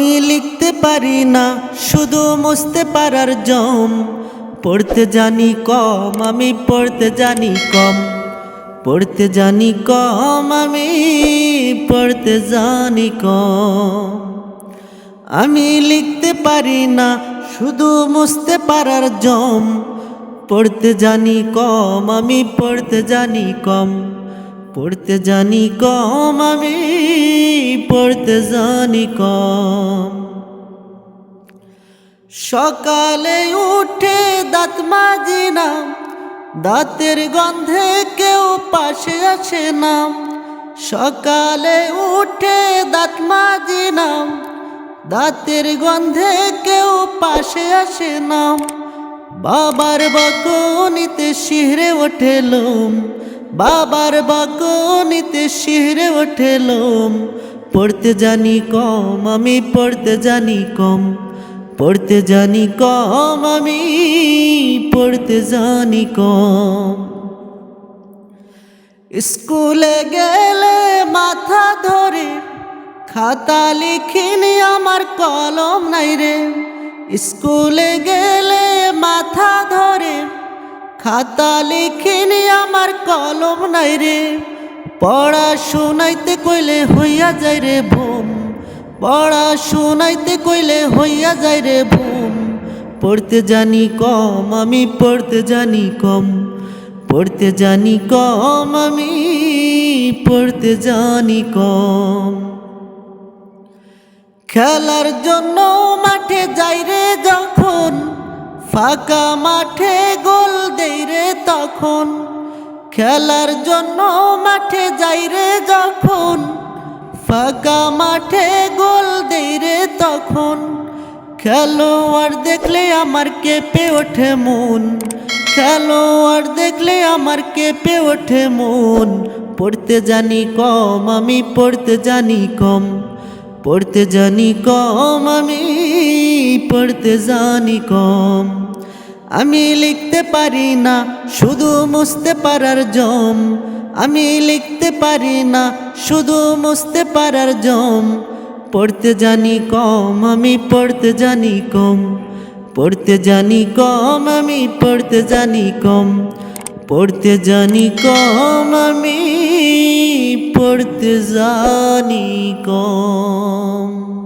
আমি লিখতে পারি না, শুধু মুছতে পারার জম। পড়তে জানি কম, আমি পড়তে জানি কম। পড়তে জানি কম, আমি পড়তে জানি কম। আমি লিখতে পারি না, শুধু মুছতে পারার জম। পড়তে জানি কম, আমি পড়তে জানি কম। পড়তে জানি কম আমি, পড়তে জানি কম। সকালে উঠে দাঁত মাজি না দাঁতের গন্ধে কেউ পাশে আসে না। সকালে উঠে দাঁত মাজি না দাঁতের গন্ধে কেউ পাশে আসে না। বাবার বকনিতে শিহরে ওঠেলুম বাবার বকনিতে শিহরে ওঠেলুম। পড়তে জানি কম, আমি পড়তে জানি কম। পড়তে জানি কম, আমি পড়তে জানি কম। স্কুলে গেলে মাথা ধরে খাতা লিখিনি, আমার কলম নাই রে। স্কুলে গেলে মাথা ধরে খাতা লিখিনি, আমার কলম নাই রে। পড়া শোনাইতে কইলে হইয়া যায় রে ভুম পড়া শোনাইতে কইলে হইয়া যায় রে ভুম পড়তে জানি কম, আমি পড়তে জানি কম। পড়তে জানি কম, আমি পড়তে জানি কম। খেলার জন্য মাঠে যাই রে যখন ফাঁকা মাঠে গোল দেই রে তখন। খেলার জন্য মাঠে যাই রে যখন। ফাঁকা মাঠে গোল দেই রে তখন। খেলোয়াড় দেখলে আমার কেঁপে ওঠে মন। খেলোয়াড় দেখলে আমার কেঁপে ওঠে মন। পড়তে জানি কম, আমি পড়তে জানি কম। পড়তে জানি কম আমি, পড়তে জানি কম। আমি লিখতে পারি না, শুধু মুছতে পারার জম। আমি লিখতে পারি না, শুধু মুছতে পারার জম। পড়তে জানি কম আমি, পড়তে জানি কম। পড়তে জানি কম আমি, পড়তে জানি কম। পড়তে জানি কম আমি পড়তে জানি কম।